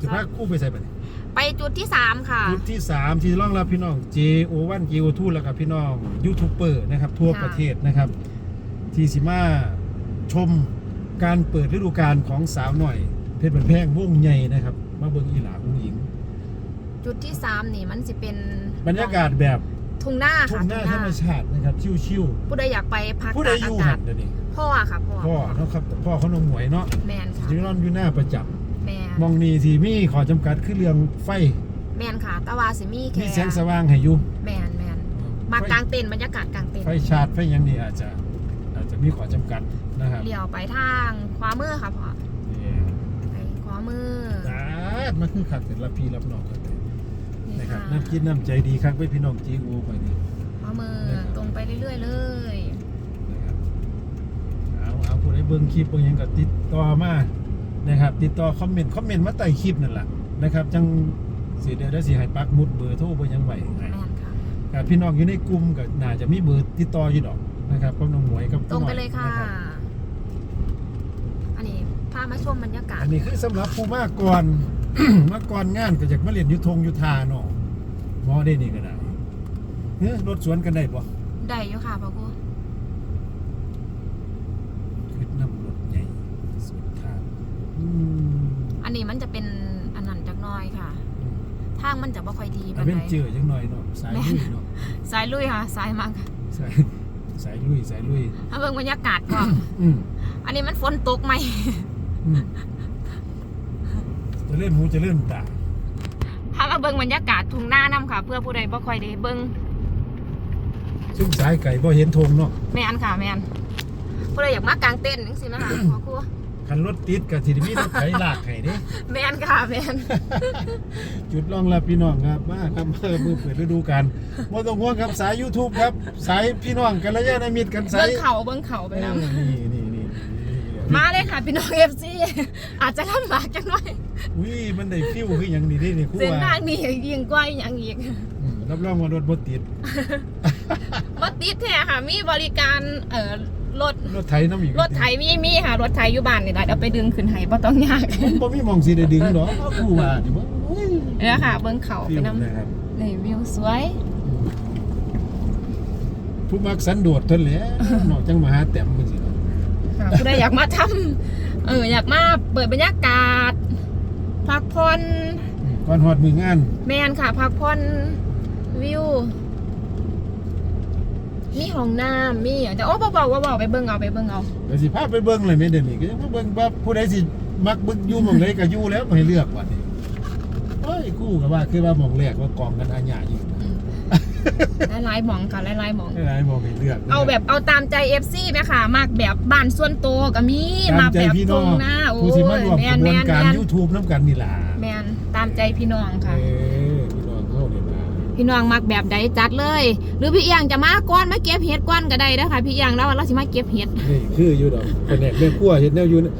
จะพากู้ไปใส่ไปเนี่ยไปจุดที่สามค่ะ จุดที่ 3 ที่รองรับพี่น้อง JO1 JO2 แล้วกับพี่น้องยูทูบเบอร์นะครับ ทั่วค่ะประเทศนะครับ ที่สิมาชมการเปิดฤดูกาลของสาวหน่อย เพชรบันแพงวงใหญ่นะครับ มาเบิ่งอีหลาอุ้งหญิง จุดที่สามนี่มันจะเป็นบรรยากาศแบบทุ่งหน้าทุ่ค่ะงหน้าธรรมชาตินะครับ ชิวผู้ใดอยากไปพักๆผู้ใดตากอยู่อาหักาศนเดี๋ยวนี้พ่อค่ะพ่อพ่อเนาะครับพ่อเขาหนองหวยเนาะแมนค่ะอยู่นอนอยู่หน้าประจับแมนมองนี่ที่มีขอจำกัดคือเรื่องไฟ แมนค่ะแตะวาสิมีมีแค่แสงสว่างให้อยู่แมนแมนมากางเต็นท์บรรยากาศกลางเต็นท์ไฟชาร์จไฟหยังนี่อาจจะอาจจะมีขอจำกัดนะครับเลี้ยวไปทางขวามือค่ะพ่อนี่ไปขวามือตาดมันคือขัดแต่ละพี่รับน้องกันเลยนี่นะครับค่ะน้ำคิดน้ำใจดีครับไว้พี่น้องจีอูไปนี่ ขวามือนะครับ ตรงไปเรื่อย ๆ เลย นะครับเอาเอาผู้ใดเบิ่งคลิปเบิ่งหยังก็ติดต่อมา นะครับ ติดต่อคอมเมนต์ คอมเมนต์มาใต้คลิปนั่นแหละนะครับ จังสิเดี๋ยวได้สิให้ปักหมุดเบอร์โทรเบอร์หยังไว้ให้แมนค่ะกับพี่น้องอยู่ในกลุ่มก็น่าจะมีเบอร์ติดต่ออยู่ดอกนะครับกับน้องหมวยกับตรงไปเลยค่ะนรับอันนี้พามาชมบรรยากาศ อันนี้คือสำหรับผู้มาก่อนมาก่อนงานก็อยากมาเรียนอยุทงอยุทาเนาะมอได้นี่ก็ได้เฮ้ยรถสวนกันได้ปะได้อยู่ค่ะพ่อครู คือน้ำรถใหญ่สวนทาง อืมอันนี้มันจะเป็นอันนั้นจักหน้อยค่ะ ทางมันจะบ่ค่อยดีแต่ปานเป็นใดเจอจังหน่อยเนาะสายลุยเนาะสายลุยค่ะ สายมากสายสายลุยสายลุยถ้าเบิ่งบรรยากาศก่อนอืมอันนี้มันฝนตกไหม อืมจะเล่นหูจะเล่นตาพามาเบิ่งบรรยากาศทุ่งหน้านํค่ะ เพื่อผู้ใดบ่ค่อยได้เบิ่งซึ่งสายไก่บ่เห็นธงเนาะแม่นค่ะ แม่นผู้ใดอยากมากางเต้นท์จังซี่นะคะพ่อครู คันรถติดกับที่มีรถไถลากให้เด้ แม่นค่ะแม่นจุดรองรับพี่น้องครับมาครับมามือเปิดฤดูกาลบ่ต้องห่วงครับสาย YouTube ครับ สายพี่น้องกันระยะนามิตรกันสายเบิ่งเขาเบิ่งเขาไปนํเออนี่นี่นี่นี่มาเลยค่ะพี่น้อง FC อาจจะลำบากจังหน่อยอุ้ยมันได้ฟิวคืออย่างนี้นี่นี่ครูเส้นว่าทางนี้ยิ่งกว่าอีหยังอีกอืมรับรองว่ารถบ่ติดบ่ติดแท้ค่ะมีบริการเอ่อ รถรถไถน้ำอีกรถไถมีมีค่ะรถไถอยู่บ้านนี่ล่ะเดี๋ยวไปดึงขึ้นให้บ่ต้องยากบ่มีหมองสิได้ดึงดอกครูว่านี่บ่อุ้ยเนี่ยค่ะ เบิ่งเขาฟิไปวนำนะครับนี่วิวสวยผู้มักสันโดษเท่านั้นแหละนอกจังมาหาแต้มจังซี่เนาะค่ะผู้ใดอยากมาทำเอออยากมาเปิดบรรยากาศ พักผ่อนอืมก่อนฮอดมืองาน แมนค่ะ พักผ่อนวิว มีห้องน้ำมีแต่โอ้เบาๆเบาๆไปเบิ่งเอาไปเบิ่งเอาก็สิพาไปเบิ่งเลยแม่เดี๋ยวนี้ก็ยังมาเบิ่งว่าผู้ใดสิมักเบิ่งอยู่หม่องใดก็อยู่แล้วบ่ให้เลือกบัดนี้เอ้ยกูก็ว่าคือว่าหม่องแรกว่ากองกันอาญาอยู่หลายๆหมองค่ะหลายๆหมองหลายๆหม่องให้เลือกนะครับเอาแบบเอาตามใจ FC ไหมค่ะมากแบบบ้านส่วนโตวก็มีตามมาใจแบบพี่ตน้รองงหน้าโอ้ผู้ที่มาร่วมแมกนระบแมวนนการแมน YouTube น้ำกันนี่ล่ะแมนตามใจพี่น้องค่ะเออ พี่น้องมักแบบใดจัดเลย หรือพี่เอียงจะมาก้อนมาเก็บเห็ดก้อนก็ได้เด้อค่ะพี่เอียงแล้วว่าเราสิมาเก็บเห็ดนี่คืออยู่ดอกคนแหนกแม่ครัวเห็นแนวอยู่นะ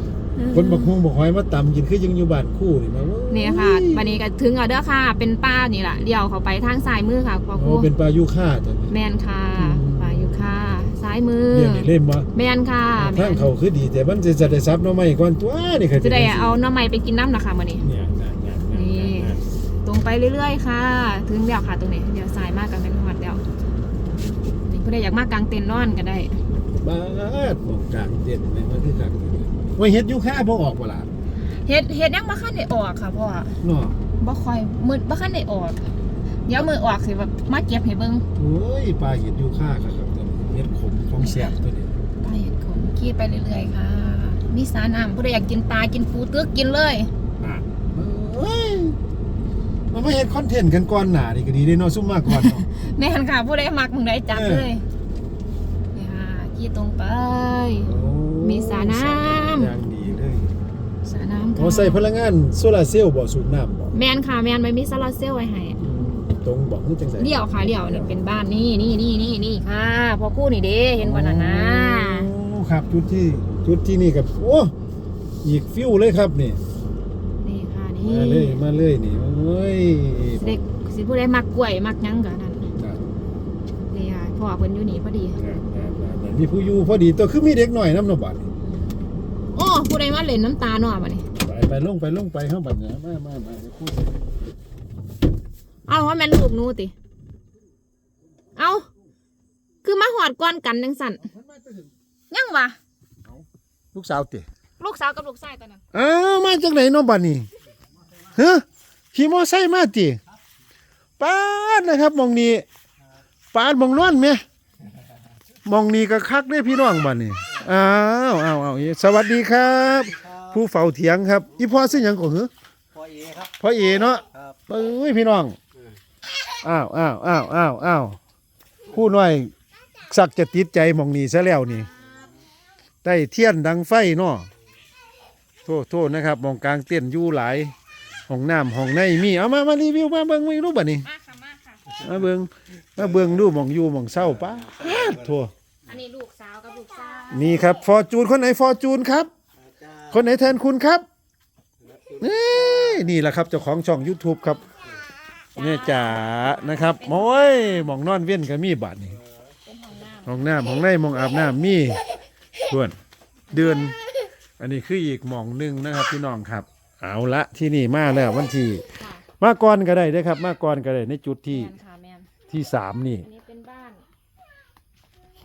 คนบักฮวงบักหอยมาตำกินคือยังอยู่บ้านคู่นี่มาเว้ยนี่ค่ะวันนี้ก็ถึงเอาเด้อค่ะ เป็นป้านี่แหละเลี้ยวเข้าไปทางซ้ายมือค่ะพ่อคโอ้รูเป็นปลายูค่าจ้ะแมนค่ะอืมป้าอยู่ค่ะซ้ายมือเรียนนี่เล่นบ่แมนค่ะแมทางนเขาคือดีแต่มันจะจะได้ซับหน้อไม้ก่อนตัวนี่ค่ะจะได้เอาหน้ำใหม่ไปกินน้ำนะคะมื้อนี้เนี่ยนั่นนั่นนี่นั่น ตรงไปเรื่อยๆค่ะ ถึงแล้วค่ะตรงนี้เดี๋ยวซ้ายมากกันเป็นหอดแล้วนี่ผู้ใดอยากมากกางเต็นท์นอนก็ได้บ้าดมองกลางเด่นเลยมันคือคักว่าเฮ็ดยูค่าบ่ออกบ่ล่ะเฮ็ดเฮ็ดยังบ่คันได้ออกค่ะพ่อเนาะบ่ค่อยมืดบ่คันได้ออก เดี๋ยวมือออกสิแบบมาเก็บให้เบิ่งโอ้ยปลาเห็ดยูค่าครับครับตัวนี้เห็ดขมของแซ่บตัวนี้ปลาเห็ดขมขี่ไปเรื่อยๆค่ะมีสาน้ำผู้ใดอยากกินปลากินปูตึกกินเลยอะเอ้ย มันไม่เห็นคอนเทนต์กันก่อนหนานี่ก็ดีได้เนาะซุ่มมากก่อนเนาะ แม่นค่ะผู้ใดมักมึงได้จับเออ เลยนี่ค่ะขี่ตรงไปโอ้มีสระน้ำ อย่างดีเลยสาน้ำโอ้ใส่พลังงานโซลาร์เซลล์บ่สูบน้ำบ่แมนค่ะแมนไม่มีโซลาร์เซลล์ไว้ให้อืมตรงบ่คือจังไสเดี่ยวค่ะเดี่ยวนี่เป็นบ้านนี่นี่นี่นี่นี่ค่ะ พอคู่นี่เด้เห็นบ่นั่นนะโอ้ครับจุดที่จุดที่นี่กับโอ้อีกฟิวเลยครับนี่นี่ค่ะนี่ มาเลยมาเลยนี่โอ้ยเด็กสิผู้ใดมักกล้วยมักหยังก็นั่นครับนี่ค่ะพ่อเพิ่นอยู่นี่พอดีครับครับครับมีผู้อยู่พอดีตัวคือมีเด็กหน่อยน้ำเนาะบัดนี้โอ้ผู้ใดมาเล่นน้ำตาหน่อมานี่ไปไปลงไปลงไปเข้าบัดเนี่ยมามามาเดี๋ยวพูดเอาว่าแม่นลูกหนูติ เอาคือมาหอดก้อนกันจังสั่นยังวะลูกสาวติลูกสาวกับลูกชายตอนนั้นอ้าวมาจากไหนเน้องบัดนี้ ฮะขี่มอไซค์มาติป้าดนะครับหมองนี้ป้าดหมองนอนไหมหมองนี้ก็คักได้พี่น้องบัดนี้อ้าวอ้าวอ้าวสวัสดีครับ ผู้เฝ้าเถียงครับ อีพ่อซื้อหยังก่อนเหรอพอเอครับพ่อเอเนาะครับเอ้ยพี่น้องอ้าวอ้าวอ้าวอ้าวอ้าวผู้น้อยสักจะติดใจหมองนี้ซะแล้วนี่ได้เทียนดังไฟเนาะโทษโทษนะครับหมองกลางเต้นอยู่หลาย ห้องน้ำห้องในมีเอามามารีวิวมาเบิ่งไม่รู้บ่นี่มาค่ะมาค่ะ มาเบิ่งมาเบิ่งดูหมองอยู่หมองเศร้าป้าดโทั่วอันนี้ลูกสาวกับลูกชายนี่ครับฟอร์จูนคนไหนฟอร์จูนครับ คนไหนแทนคุณครับนี่นี่แหละครับเจ้าของช่อง YouTube ครับเนี่ยจ๋านะครับโอ้ยหมองนอนเวียนก็มีบัตรนี่เป็นห้องน้ห้องน้ำห้องในหมองอาบน้ำมีส่วนเดือน อันนี้คืออีกหมองหนึ่งนะครับพี่น้องครับ เอาละที่นี่มาแล้ววันที่ำค่ะมาก่อนก็ได้นะครับ มาก่อนก็ได้ในจุดที่แมนค่ะแมนที่สามนี่อันนี้เป็นบ้าน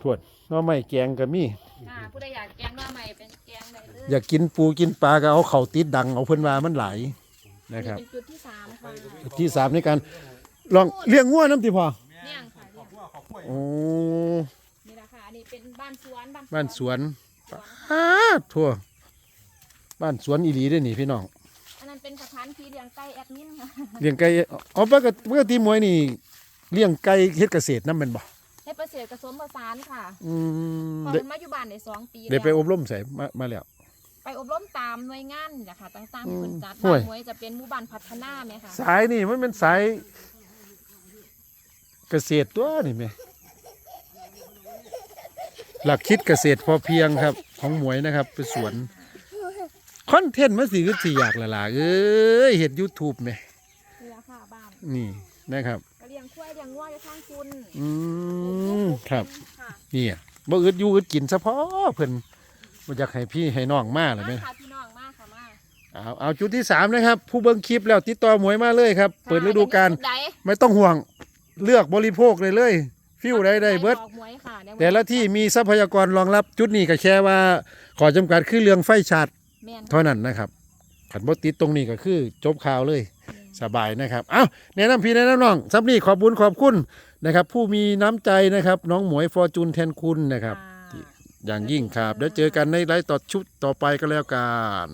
ทวนหน้อไม่แกงก็มี ค่ะผู้ใดอยากแกงหน้าใหม่เป็นแกงได้เลยอยากกินปูกินปลาก็เอาเข่าวติดดังเอาเพิ่นว่ามันไหลายอันะครับ เป็นจุดที่สามค่ะที่สามในการลองเลี้ยงงัวน้ำติพอเนี่ยงค่ะเนี่ยงโอ้นี่แหละค่ะอันนี้เป็นบ้านสวนบ้านสวนอ้าทั่ว บ้านสวนอีหลีได้อนี่พี่น้องอันนั้น เป็นสถานที่เลี้ยงไก่แอดมินค่ะเลี้ยงไก่อ๋อปกติปกติมวยนี่เลี้ยงไก่เฮ็ดเกษตรนำแม่นบ่ให้ประเสริฐกระสมประสานค่ะอืมพอได้เป็นมาอยู่บ้านได้สองปีได้ไปแล้วอบรมใส่มามาแล้วไปอบรมตามหน่วยงานนี่แหละค่ะต่างๆอืที่มคนจัดห่วยบ้านมวยจะเป็นหมู่บ้านพัฒนาไหมคะสายนี่มันเป็นสายเกษตรตัวนี่แม่หลักคิดเกษตรพอเพียงครับ ของหมวยนะครับเป็นสวนค อนเทนต์มันสิคือสิอยากละล่ะเอ้ยเห็ด YouTube แหมนี่แหละค่ะบ้านนี่นะครับ ก็เลี้ยงควายเลี้ยงวัวอยู่ข้างคุณอืมครับค่ะนี่อะบ่อึดอยู่อึดกินซะพอเพิ่นบ่อยากให้พี่ให้น้องมาเลยมาแม่ค่ะพี่น้องมากค่ะมาเอาเอาจุดที่สามนะครับ ผู้เบิ่งคลิปแล้วติดต่อหมวยมาเลยครับ เปิดฤดูกาลจุใดไม่ต้องห่วงเลือกบริโภคเลยเลย ฟิวได้ได้เบิดออกมวยค่ะเดี๋ยวแต่ละที่มีทรัพยากรรองรับจุดนี้ก็แค่ว่า ขอจำกัดคือเรื่องไฟชาร์จ แม่นเท่านั้นนะครับขันบ่ติดตรงนี้ก็คือจบข่าวเลยสบายนะครับ เอ้าแนะนำพี่แนะนำน้องซับนี่ขอบคุญขอบคุณนะครับ ผู้มีน้ำใจนะครับ น้องหมวยฟอร์จูนแทนคุณนะครับค่ะอย่างยิ่งครับแล้วเจอกันในไลฟ์ต่อชุดต่อไปก็แล้วกัน